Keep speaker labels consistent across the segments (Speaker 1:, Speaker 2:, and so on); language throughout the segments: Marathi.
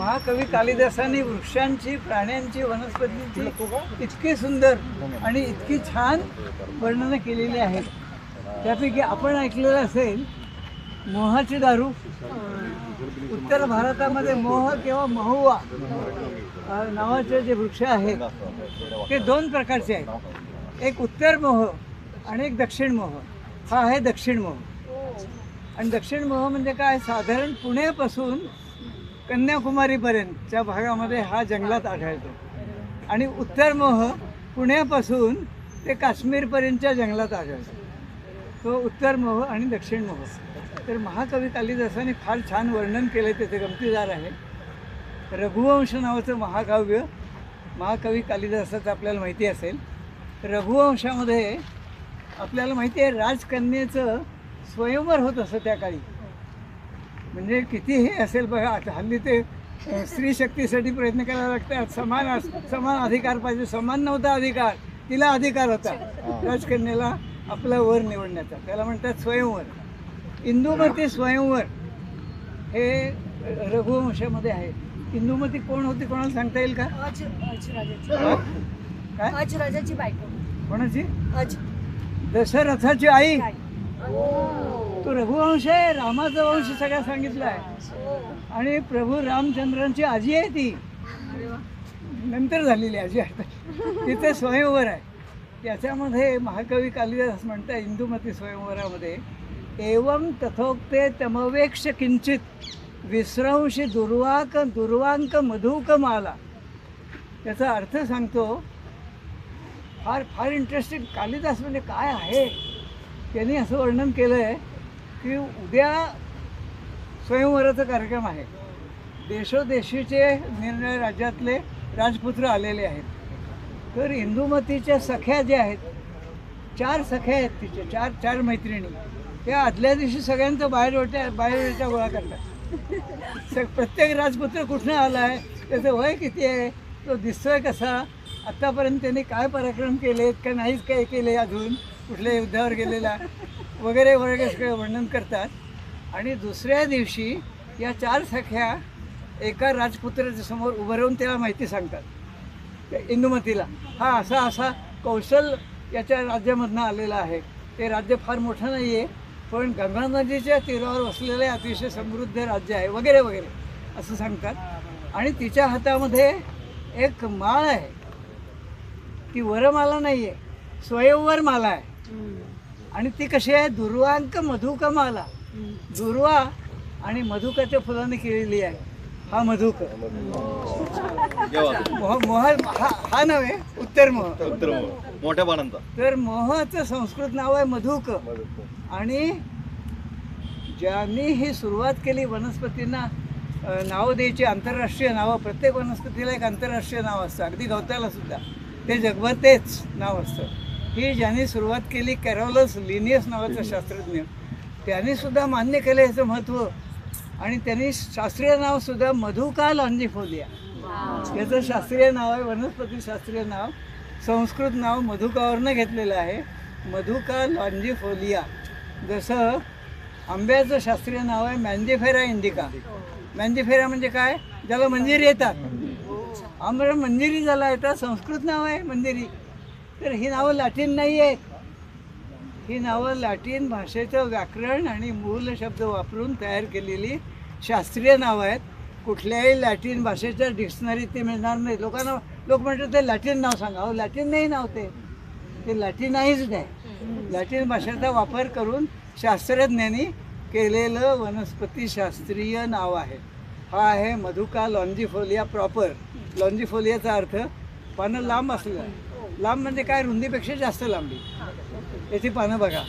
Speaker 1: महाकवी कालिदासांनी वृक्षांची प्राण्यांची वनस्पतींची इतकी सुंदर आणि इतकी छान वर्णनं केलेली आहेत. त्यापैकी आपण ऐकलेलं असेल मोहाची दारू. उत्तर भारतामध्ये मोह किंवा महुवा नावाचे जे वृक्ष आहेत ते दोन प्रकारचे आहेत. एक उत्तर मोह आणि एक दक्षिण मोह. हा आहे दक्षिण मोह. आणि दक्षिण मोह म्हणजे काय? साधारण पुण्यापासून कन्याकुमारीपर्यंतच्या भागामध्ये हा जंगलात आढळतो. आणि उत्तर मोह पुण्यापासून ते काश्मीरपर्यंतच्या जंगलात आढळतो. तो उत्तर मोह आणि दक्षिण मोह. तर महाकवी कालिदासाने फार छान वर्णन केलं त्याचे गमतीदार आहे. रघुवंश नावाचं महाकाव्य महाकवी कालिदासाचं आपल्याला माहिती असेल. रघुवंशामध्ये आपल्याला माहिती आहे राजकन्येचं स्वयंवर होत असं त्या काळी. म्हणजे किती हे असेल बघा आता हल्ली ते स्त्री शक्तीसाठी प्रयत्न करायला लागतात समान समान अधिकार पाहिजे. समान नव्हता अधिकार तिला अधिकार होता. राजकन्याला आपला वर निवडण्याचा. त्याला म्हणतात स्वयंवर. इंदुमती स्वयंवर. हे रघुवंशामध्ये आहे. इंदुमती कोण होती कोणाला सांगता येईल का?
Speaker 2: अज अज राजाची.
Speaker 1: काय?
Speaker 2: बायको.
Speaker 1: कोणाची?
Speaker 2: अज.
Speaker 1: दशरथाची आई. तो रघुवंश आहे रामाचा वंश सगळा सांगितला आहे आणि प्रभू रामचंद्रांची आजी आहे ती. नंतर झालेली आजी आहे तिथे स्वयंवर आहे त्याच्यामध्ये महाकवी कालिदास म्हणतात इंदुमती स्वयंवरामध्ये एवं तथोक्ते तमवेक्ष किंचित विस्रंशी दुर्वाक दुर्वांक मधुक माला. त्याचा अर्थ सांगतो फार फार इंटरेस्टिंग कालिदास म्हणजे काय आहे? त्यांनी असं वर्णन केलं आहे की उद्या स्वयंवराचा कार्यक्रम आहे. देशोदेशीचे निर्णय राज्यातले राजपुत्र आलेले आहेत. तर इंदुमतीच्या सख्या ज्या आहेत चार सख्या आहेत तिच्या चार चार मैत्रिणी. त्या आदल्या दिवशी सगळ्यांचं बाहेरवट्या बाहेरवट्या गोळा करतात. स प्रत्येक राजपुत्र कुठनं आला आहे त्याचं वय किती आहे तो दिसतोय कसा आत्तापर्यंत त्यांनी काय पराक्रम केलेत का नाहीच काय केले अजून कुठल्या युद्धावर गेलेला. वगैरे वगैरे सगळं वर्णन करतात. आणि दुसऱ्या दिवशी या चार सख्या एका राजपुत्राच्या समोर उभं राहून त्याला माहिती सांगतात. इंदुमतीला हा असा असा कौशल याच्या राज्यामधनं आलेला आहे. ते राज्य फार मोठं नाही आहे पण गंगा नदीच्या तीरावर वसलेलं आहे, अतिशय समृद्ध राज्य आहे वगैरे वगैरे असं सांगतात. आणि तिच्या हातामध्ये एक माळ आहे. ती वरमाला नाही आहे स्वयंवर माला आहे. आणि ती कशी आहे? दुर्वांक मधुक माला. दुर्वा आणि मधुकाच्या फुलाने केलेली आहे. हा मधुक. मोह मोह हा हा नव्हे उत्तर मोह.
Speaker 3: उत्तर मोह. मोठ्या पानांचा
Speaker 1: तर मोहाचं संस्कृत नाव आहे मधुक. आणि ज्यांनी ही सुरुवात केली वनस्पतींना नावं द्यायची आंतरराष्ट्रीय नावं प्रत्येक वनस्पतीला एक आंतरराष्ट्रीय नाव असतं. अगदी गवताला सुद्धा. ते जगभर तेच नाव असतं. ही ज्यांनी सुरुवात केली कॅरोलस लिनियस नावाचा शास्त्रज्ञ त्यांनी सुद्धा मान्य केलं याचं महत्त्व आणि त्यांनी शास्त्रीय नाव सुद्धा मधुका लॉन्जिफोलिया. याचं शास्त्रीय नाव आहे वनस्पती शास्त्रीय नाव. संस्कृत नाव मधुकावरनं घेतलेलं आहे. मधुका लॉन्जिफोलिया. जसं आंब्याचं शास्त्रीय नाव आहे मॅन्जिफेरा इंडिका. मॅन्जिफेरा म्हणजे काय? ज्याला मंजिरी येतात. आंबा मंजिरी ज्याला येतात संस्कृत नाव आहे मंजिरी. तर ही नावं लॅटिन नाही आहेत ही नावं लॅटिन भाषेचं व्याकरण आणि मूल शब्द वापरून तयार केलेली शास्त्रीय नावं आहेत. कुठल्याही लॅटिन भाषेच्या डिक्शनरीत ते मिळणार नाही. लोकांना लोक म्हणतात ते लॅटिन नाव सांगा. अहो लॅटिन नाही नाव ते. ते लॅटिनाईज्ड आहे. लॅटिन भाषेचा वापर करून शास्त्रज्ञांनी केलेलं वनस्पतीशास्त्रीय नाव आहे. हा आहे मधुका लॉन्जिफोलिया प्रॉपर. लॉन्जिफोलियाचा अर्थ पानं लांब असलं लांब म्हणजे काय रुंदीपेक्षा जास्त लांबी. याची पानं बघा.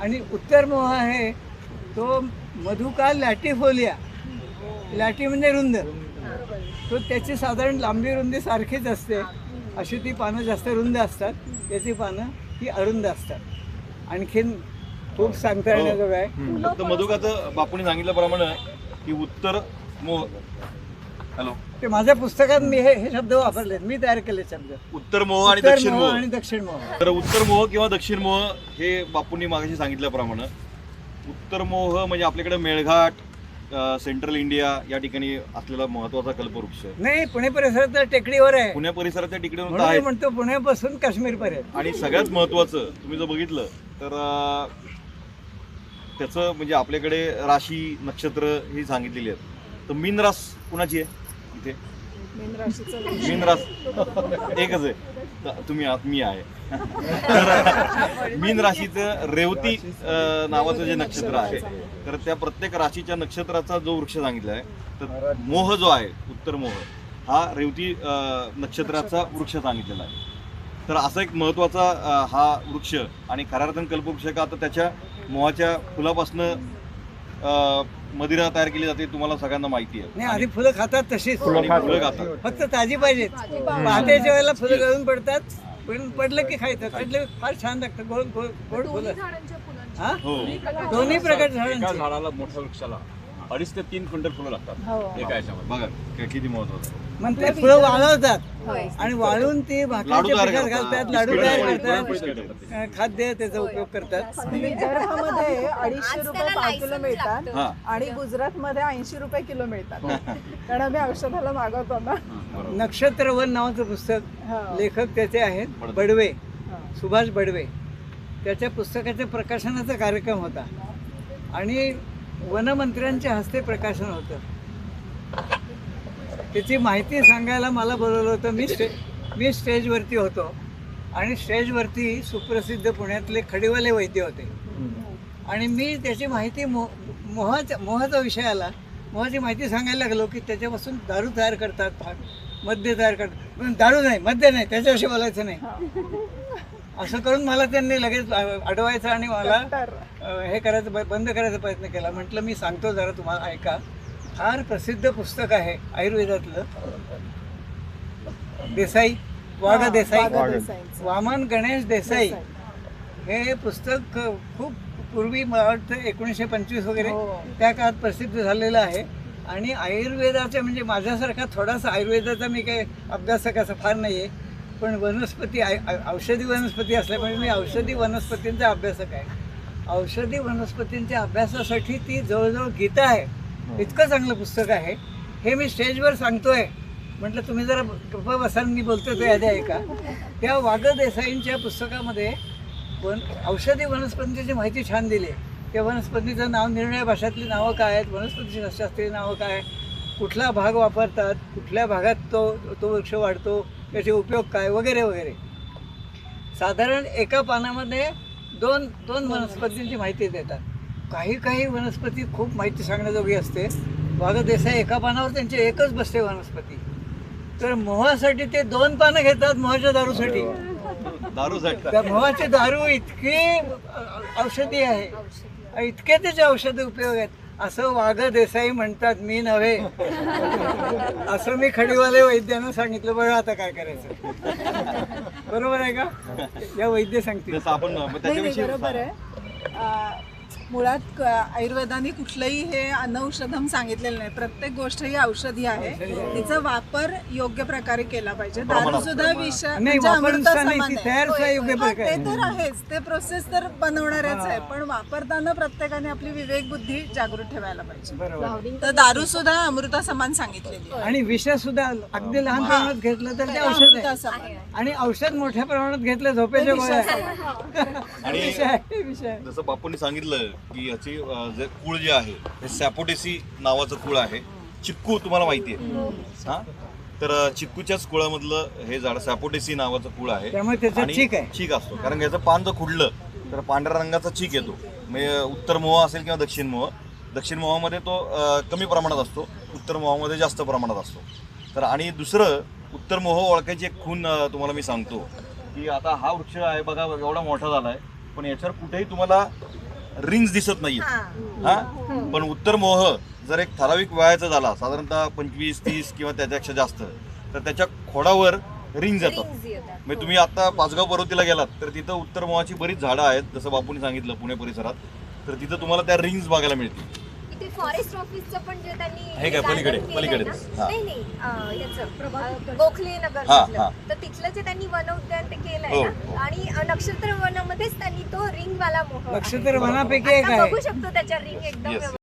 Speaker 1: आणि उत्तर मोह आहे तो मधुका लॅटिफोलिया. लॅटी म्हणजे रुंद. तो त्याची साधारण लांबी रुंदी सारखीच असते. अशी ती पानं जास्त रुंद असतात. त्याची पानं ही अरुंद असतात. आणखीन खूप सांगता येण्याजोगं आहे.
Speaker 3: मधुकाचं बापूने सांगितल्याप्रमाणे की उत्तर मोह हॅलो.
Speaker 1: ते माझ्या पुस्तकात मी हे हे शब्द वापरलेत मी तयार केले शब्द.
Speaker 3: उत्तर मोह आणि
Speaker 1: उत्तर
Speaker 3: दक्षिण
Speaker 1: मोह
Speaker 3: मोह.
Speaker 1: आणि दक्षिण मोह.
Speaker 3: तर उत्तर मोह किंवा दक्षिण मोह हे बापूंनी मागाशी सांगितल्याप्रमाणे उत्तर मोह म्हणजे आपल्याकडे मेळघाट अ, सेंट्रल इंडिया या ठिकाणी असलेला महत्त्वाचा कल्पवृक्ष.
Speaker 1: नाही पुणे परिसरात तर टेकडीवर आहे.
Speaker 3: पुण्या परिसराच्या
Speaker 1: म्हणून मी
Speaker 3: आहे.
Speaker 1: म्हणतो पुण्यापासून काश्मीर पर्यंत.
Speaker 3: आणि सगळ्यात महत्वाचं तुम्ही जर बघितलं तर अं, त्याचं म्हणजे आपल्याकडे राशी नक्षत्र ही सांगितलेली आहेत. तर मीन रास कुणाची आहे? इथे मीन रास एकच आहे. तर तुम्ही आहात मी आहे. तर मीन राशीचं रेवती नावाचं जे नक्षत्र आहे तर त्या प्रत्येक राशीच्या नक्षत्राचा जो वृक्ष सांगितला आहे तर मोह जो आहे उत्तर मोह हा रेवती नक्षत्राचा वृक्ष सांगितलेला आहे. तर असा एक महत्त्वाचा अं, हा वृक्ष आणि खऱ्या अर्थानं कल्पवृक्ष का? तर त्याच्या मोहाच्या फुलापासनं मदिरा तयार केली जाते तुम्हाला सगळ्यांना माहिती आहे.
Speaker 1: नाही आधी फुलं खातात तशीच.
Speaker 3: आणि फुलं खातात.
Speaker 1: फक्त ताजी पाहिजेत. पहाटेच्या वेळेला फुलं गळून पडतात पण पडलं की खायचं. पडलं फार छान लागतं गोड गोड गोड फुलं. हा?
Speaker 3: हो.
Speaker 1: दोन्ही प्रकारच्या झाडांची.
Speaker 4: झाडाला मोठ्या वृक्षाला. अडीच ते तीन क्विंटल फुलं लागतात. एका याच्यामध्ये.
Speaker 3: बघा काय किती महत्वाचं आहे.
Speaker 1: मग ते फुलं वाळवतात.
Speaker 2: होय.
Speaker 1: आणि वाळून ते
Speaker 3: लाडू
Speaker 1: भाकरीच्या
Speaker 3: तयार
Speaker 1: पिठात
Speaker 3: करतात.
Speaker 1: घालतात लाडू तयार करतात.
Speaker 4: पुरणपोळी तयार करतात.
Speaker 1: अं, खाद्य त्याचा उपयोग करतात.
Speaker 5: विदर्भामध्ये अडीचशे रुपये पाव किलो मिळतात
Speaker 3: हा.
Speaker 5: आणि गुजरातमध्ये ऐंशी रुपये किलो मिळतात. कारण आम्ही औषधाला मागवतो ना.
Speaker 1: नक्षत्र वन नावाचं पुस्तक
Speaker 5: हो.
Speaker 1: लेखक त्याचे आहेत. बडवे. सुभाष बडवे. त्याच्या पुस्तकाच्या प्रकाशनाचा कार्यक्रम होता. आणि वनमंत्र्यांच्या हस्ते प्रकाशन होतं. त्याची माहिती सांगायला मला बोलवलं होतं. मी स्टे मी स्टेजवरती होतो. आणि स्टेजवरती सुप्रसिद्ध पुण्यातले खडीवाले वैद्य होते. आणि मी त्याची माहिती मो मोहाचा मोहाचा विषय आला मोहाची माहिती सांगायला लागलो की त्याच्यापासून दारू तयार करतात. भाग मद्य तयार करतात. पण दारू नाही मद्य नाही त्याच्याविषयी बोलायचं नाही. असं करून मला त्यांनी लगेच अडवायचं आणि मला हे करायचं ब- बंद करायचा प्रयत्न केला. म्हटलं मी सांगतो जरा तुम्हाला ऐका. फार प्रसिद्ध पुस्तक आहे आयुर्वेदातलं. देसाई वाघ देसाई. वामन गणेश देसाई. हे पुस्तक खूप पूर्वी मला वाटतं एकोणीसशे पंचवीस वगैरे
Speaker 5: हो.
Speaker 1: त्या काळात प्रसिद्ध झालेलं आहे. आणि आयुर्वेदाचे म्हणजे माझ्यासारखा थोडासा आयुर्वेदाचा मी काही अभ्यासक असं फार नाही आहे पण वनस्पती औषधी वनस्पती असल्यामुळे मी औषधी वनस्पतींचा अभ्यासक आहे. औषधी वनस्पतींच्या अभ्यासासाठी ती जवळजवळ गीता आहे. इतकं चांगलं पुस्तक आहे. हे मी स्टेजवर सांगतोय. म्हटलं तुम्ही जरा बसाल मी बोलतो ते आधी ऐका. त्या वाघ देसाईंच्या पुस्तकामध्ये वन औषधी वनस्पतींची माहिती छान दिली. आहे त्या वनस्पतीचं नाव निर्णय भाषातली नावं काय आहेत? वनस्पती शास्त्रीय नावं काय कुठला भाग वापरतात? कुठल्या भागात तो तो वृक्ष वाढतो? त्याचे उपयोग काय? वगैरे वगैरे. साधारण एका पानामध्ये दोन दोन वनस्पतींची माहिती देतात. काही काही वनस्पती खूप माहिती सांगण्याजोगी असते. वाघ देसाई एका पानावर त्यांचे एकच बसते वनस्पती. तर मोहासाठी ते दोन पानं घेतात मोहाच्या दारूसाठी.
Speaker 3: दारूसाठी
Speaker 1: त्या मोहाचे दारू इतके औषधी आहे. इतके त्याचे औषधी उपयोग आहेत. असं वाघ देसाई म्हणतात मी नव्हे. असं मी खडीवाले वैद्यांना सांगितलं बघा आता काय करायचं. बरोबर आहे का? या वैद्य सांगतील.
Speaker 3: जसं आपण त्याच्याविषयी
Speaker 5: बरोबर आहे. मुळात आयुर्वेदाने कुठलंही हे अनौषधम सांगितलेलं नाही. प्रत्येक गोष्ट ही औषधी आहे. तिचा वापर योग्य प्रकारे केला पाहिजे. दारू सुद्धा विष
Speaker 1: नाही,
Speaker 5: म्हणजे
Speaker 1: ती
Speaker 5: हा, तर आहेच. ते प्रोसेस तर बनवणारच आहे. पण वापरताना प्रत्येकाने आपली विवेक बुद्धी जागृत ठेवायला पाहिजे.
Speaker 1: बरोबर.
Speaker 5: तर दारू सुद्धा अमृता समान सांगितलेली.
Speaker 1: आणि विष सुद्धा अगदी लहान प्रमाणात घेतलं तर ते औषध आणि औषध मोठ्या प्रमाणात घेतलं झोपेच्या गोळ्या
Speaker 3: आणि
Speaker 1: विषय विषय.
Speaker 3: जसं बापूंनी सांगितलं की याची जे कुळ जे आहे हे सॅपोटेसी नावाचं कुळ आहे. चिक्कू तुम्हाला माहिती आहे. हा. तर अं, चिक्कूच्याच कुळामधलं हे झाड सॅपोटेसी नावाचं कुळ आहे. आणि
Speaker 1: चीक
Speaker 3: असतो. कारण याचं पान जर खुडलं तर पांढऱ्या रंगाचा चीक येतो. म्हणजे उत्तर मोह असेल किंवा दक्षिण मोह दक्षिण मोहामध्ये तो कमी प्रमाणात असतो. उत्तर मोहामध्ये जास्त प्रमाणात असतो. तर आणि दुसरं उत्तर मोह ओळखायची एक खून तुम्हाला मी सांगतो की आता हा वृक्ष आहे बघा एवढा मोठा झाला आहे पण याच्यावर कुठेही तुम्हाला रिंग्स दिसत नाहीये हा. पण उत्तर मोह जर एक ठराविक वयाचा झाला साधारणतः पंचवीस तीस किंवा त्याच्यापेक्षा जास्त तर त्याच्या खोडावर
Speaker 2: Rings येतात.
Speaker 3: म्हणजे तुम्ही आता पाचगाव पर्वतीला गेलात तर तिथं उत्तर मोहाची बरीच झाडं आहेत. जसं बापूंनी सांगितलं पुणे परिसरात. तर तिथं तुम्हाला त्या रिंग्स बघायला मिळतील.
Speaker 6: इथे फॉरेस्ट ऑफिसचं पण जे त्यांनी
Speaker 3: हे काय,
Speaker 6: गार्डन
Speaker 3: पलीकडे,
Speaker 6: केलंय. ना,
Speaker 3: हा.
Speaker 6: नाही नाही अं, याचं गोखले नगर
Speaker 3: हा. हा.
Speaker 6: तर तिथलं जे त्यांनी वन उद्यान ते केलंय
Speaker 3: हो,
Speaker 6: ना
Speaker 3: हो.
Speaker 6: आणि अं, नक्षत्र वनामध्येच त्यांनी तो रिंग वाला मोह आहे.
Speaker 1: नक्षत्र वनापैकी एक
Speaker 6: आता
Speaker 1: आहे
Speaker 6: बघू शकतो त्याच्या रिंग एकदम
Speaker 3: yes.